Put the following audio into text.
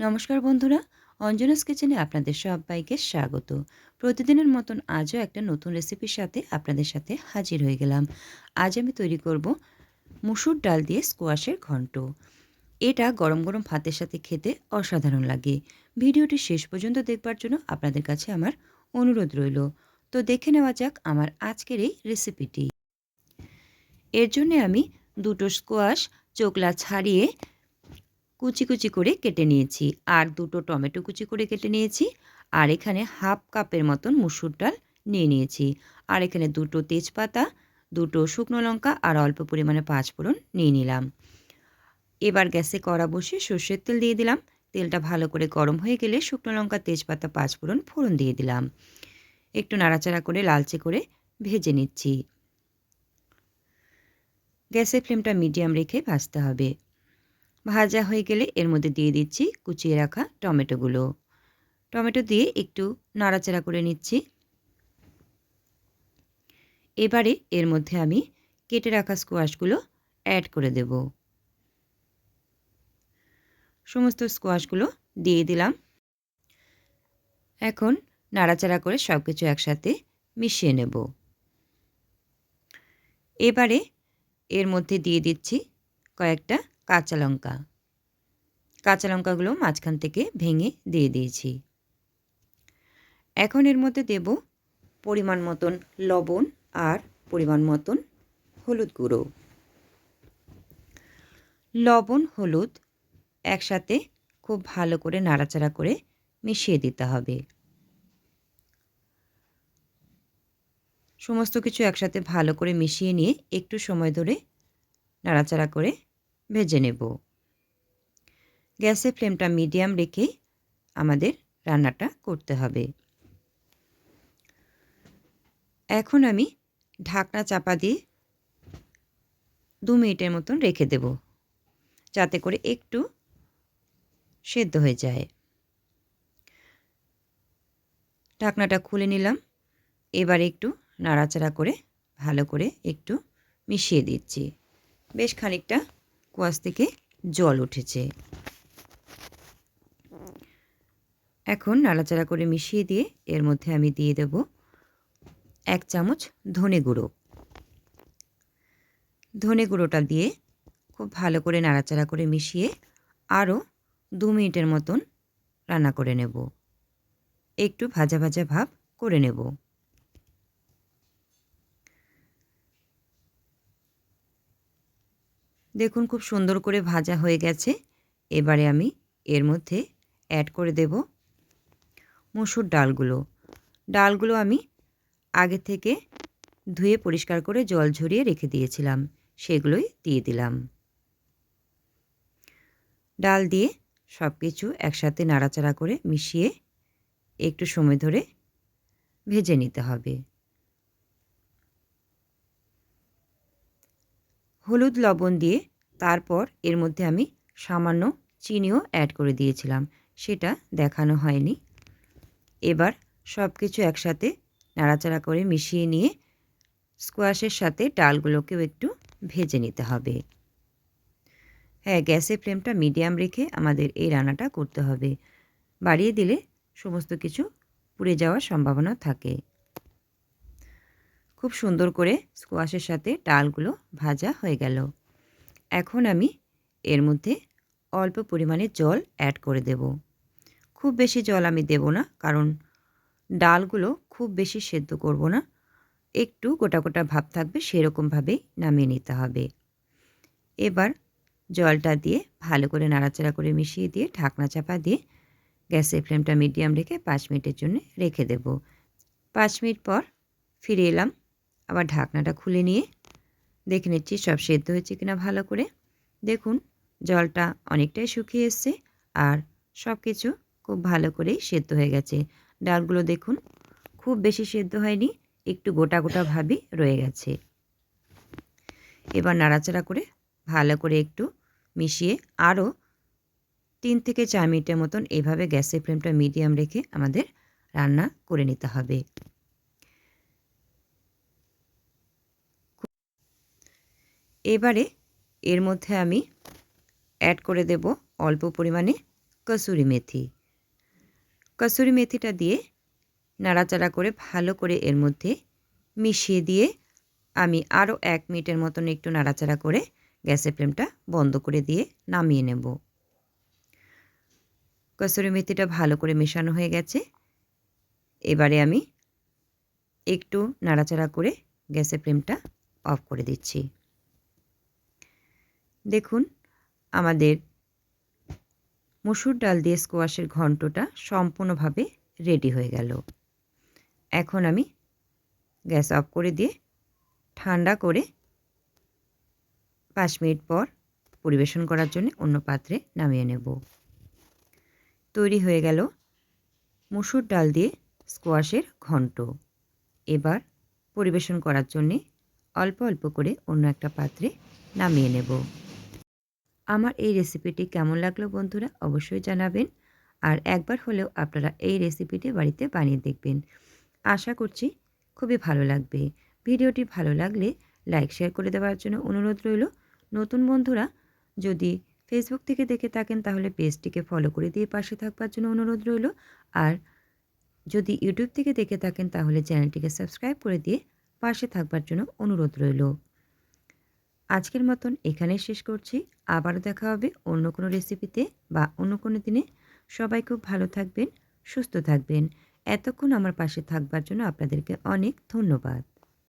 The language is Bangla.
নমস্কার বন্ধুরা, অঞ্জনাস কিচেনে আপনাদের সবাইকে স্বাগত। প্রতিদিনের মতন আজও একটা নতুন রেসিপির সাথে আপনাদের সাথে হাজির হয়ে গেলাম। আজ আমি তৈরি করব মুসুর ডাল দিয়ে স্কোয়াশের ঘন্ট। এটা গরম গরম ভাতের সাথে খেতে অসাধারণ লাগে। ভিডিওটি শেষ পর্যন্ত দেখবার জন্য আপনাদের কাছে আমার অনুরোধ রইল। তো দেখে নেওয়া যাক আমার আজকের এই রেসিপিটি। এর জন্য আমি দুটো স্কোয়াশ চোকলা ছাড়িয়ে কুচি কুচি করে কেটে নিয়েছি। আর দুটো টমেটো কুচি করে কেটে নিয়েছি। আর এখানে হাফ কাপের মতন মুসুর ডাল নিয়ে নিয়েছি। আর এখানে দুটো তেজপাতা, দুটো শুকনো লঙ্কা আর অল্প পরিমাণে পাঁচফোড়ন নিয়ে নিলাম। এবার গ্যাসে কড়া বসে সর্ষের তেল দিয়ে দিলাম। তেলটা ভালো করে গরম হয়ে গেলে শুকনো লঙ্কা, তেজপাতা পাঁচফোড়ন ফোড়ন দিয়ে দিলাম। একটু নাড়াচাড়া করে লালচে করে ভেজে নিচ্ছি। গ্যাসের ফ্লেমটা মিডিয়াম রেখে ভাজতে হবে। ভাজা হয়ে গেলে এর মধ্যে দিয়ে দিচ্ছি কুচিয়ে রাখা টমেটোগুলো। টমেটো দিয়ে একটু নাড়াচাড়া করে নিচ্ছি। এবারে এর মধ্যে আমি কেটে রাখা স্কোয়াশগুলো অ্যাড করে দেব। সমস্ত স্কোয়াশগুলো দিয়ে দিলাম। এখন নাড়াচাড়া করে সব কিছু একসাথে মিশিয়ে নেব। এবারে এর মধ্যে দিয়ে দিচ্ছি কয়েকটা কাঁচা লঙ্কা। কাঁচা লঙ্কাগুলো মাঝখান থেকে ভেঙে দিয়ে দিয়েছি। এখন এর মধ্যে দেব পরিমাণ মতন লবণ আর পরিমাণ মতন হলুদ গুঁড়ো। লবণ, হলুদ একসাথে খুব ভালো করে নাড়াচাড়া করে মিশিয়ে দিতে হবে। সমস্ত কিছু একসাথে ভালো করে মিশিয়ে নিয়ে একটু সময় ধরে নাড়াচাড়া করে ভেজে নেব। গ্যাসের ফ্লেমটা মিডিয়াম রেখে আমাদের রান্নাটা করতে হবে। এখন আমি ঢাকনা চাপা দিয়ে দু মিনিটের মতন রেখে দেব, যাতে করে একটু সেদ্ধ হয়ে যায়। ঢাকনাটা খুলে নিলাম, এবার একটু নাড়াচাড়া করে ভালো করে একটু মিশিয়ে দিচ্ছি। বেশ খানিকটা কুয়াশ থেকে জল উঠেছে। এখন নাড়াচাড়া করে মিশিয়ে দিয়ে এর মধ্যে আমি দিয়ে দেব এক চামচ ধনে গুঁড়ো। ধনে গুঁড়োটা দিয়ে খুব ভালো করে নাড়াচাড়া করে মিশিয়ে আরও দু মিনিটের মতন রান্না করে নেব। একটু ভাজা ভাজা ভাব করে নেব। দেখুন খুব সুন্দর করে ভাজা হয়ে গেছে। এবারে আমি এর মধ্যে অ্যাড করে দেব মসুর ডালগুলো। ডালগুলো আমি আগে থেকে ধুয়ে পরিষ্কার করে জল ঝরিয়ে রেখে দিয়েছিলাম, সেগুলোই দিয়ে দিলাম। ডাল দিয়ে সব কিছু একসাথে নাড়াচাড়া করে মিশিয়ে একটু সময় ধরে ভেজে নিতে হবে। হলুদ লবণ দিয়ে তারপর এর মধ্যে আমি সামান্য চিনিও অ্যাড করে দিয়েছিলাম, সেটা দেখানো হয়নি। এবার সব কিছু একসাথে নাড়াচাড়া করে মিশিয়ে নিয়ে স্কোয়াশের সাথে ডালগুলোকেও একটু ভেজে নিতে হবে। হ্যাঁ গ্যাসের ফ্লেমটা মিডিয়াম রেখে আমাদের এই রান্নাটা করতে হবে। বাড়িয়ে দিলে সমস্ত কিছু পুড়ে যাওয়ার সম্ভাবনা থাকে। খুব সুন্দর করে স্কোয়াশের সাথে ডালগুলো ভাজা হয়ে গেল। এখন আমি এর মধ্যে অল্প পরিমাণে জল অ্যাড করে দেব। খুব বেশি জল আমি দেব না, কারণ ডালগুলো খুব বেশি সেদ্ধ করব না। একটু গোটা গোটা ভাব থাকবে সেরকমভাবেই নামিয়ে নিতে হবে। এবার জলটা দিয়ে ভালো করে নাড়াচাড়া করে মিশিয়ে দিয়ে ঢাকনা চাপা দিয়ে গ্যাসের ফ্লেমটা মিডিয়াম রেখে পাঁচ মিনিটের জন্য রেখে দেব। পাঁচ মিনিট পর ফিরে এলাম, আবার ঢাকনাটা খুলে নিয়ে দেখে নিচ্ছি সব সেদ্ধ হয়েছে কিনা ভালো করে। দেখুন, জলটা অনেকটাই শুকিয়ে এসছে আর সব কিছু খুব ভালো করেই সেদ্ধ হয়ে গেছে। ডালগুলো দেখুন, খুব বেশি সেদ্ধ হয়নি, একটু গোটা গোটাভাবেই রয়ে গেছে। এবার নাড়াচাড়া করে ভালো করে একটু মিশিয়ে আরও তিন থেকে চার মিনিটের মতন এভাবে গ্যাসের ফ্লেমটা মিডিয়াম রেখে আমাদের রান্না করে নিতে হবে। এবারে এর মধ্যে আমি অ্যাড করে দেব অল্প পরিমাণে কসুরি মেথি। কসুরি মেথিটা দিয়ে নাড়াচাড়া করে ভালো করে এর মধ্যে মিশিয়ে দিয়ে আমি আরও এক মিনিটের মতন একটু নাড়াচাড়া করে গ্যাসের ফ্লেমটা বন্ধ করে দিয়ে নামিয়ে নেব। কসুরি মেথিটা ভালো করে মেশানো হয়ে গেছে। এবারে আমি একটু নাড়াচাড়া করে গ্যাসের ফ্লেমটা অফ করে দিচ্ছি। দেখুন, আমাদের মসুর ডাল দিয়ে স্কোয়াশের ঘন্টটা সম্পূর্ণভাবে রেডি হয়ে গেল। এখন আমি গ্যাস অফ করে দিয়ে ঠান্ডা করে পাঁচ মিনিট পর পরিবেশন করার জন্য অন্য পাত্রে নামিয়ে নেব। তৈরি হয়ে গেল মুসুর ডাল দিয়ে স্কোয়াশের ঘন্ট। এবার পরিবেশন করার জন্যে অল্প অল্প করে অন্য একটা পাত্রে নামিয়ে নেব। আমার এই রেসিপিটি কেমন লাগল বন্ধুরা অবশ্যই জানাবেন। আর একবার হলেও আপনারা এই রেসিপিটি বাড়িতে বানিয়ে দেখবেন। আশা করছি খুবই ভালো লাগবে। ভিডিওটি ভালো লাগলে লাইক শেয়ার করে দেওয়ার জন্য অনুরোধ রইল। নতুন বন্ধুরা, যদি ফেসবুক থেকে দেখে থাকেন তাহলে পেজটিকে ফলো করে দিয়ে পাশে থাকবার জন্য অনুরোধ রইল। আর যদি ইউটিউব থেকে দেখে থাকেন তাহলে চ্যানেলটিকে সাবস্ক্রাইব করে দিয়ে পাশে থাকবার জন্য অনুরোধ রইল। আজকের মতন এখানেই শেষ করছি। আবারও দেখা হবে অন্য কোনো রেসিপিতে বা অন্য কোনো দিনে। সবাই খুব ভালো থাকবেন, সুস্থ থাকবেন। এতক্ষণ আমার পাশে থাকবার জন্য আপনাদেরকে অনেক ধন্যবাদ।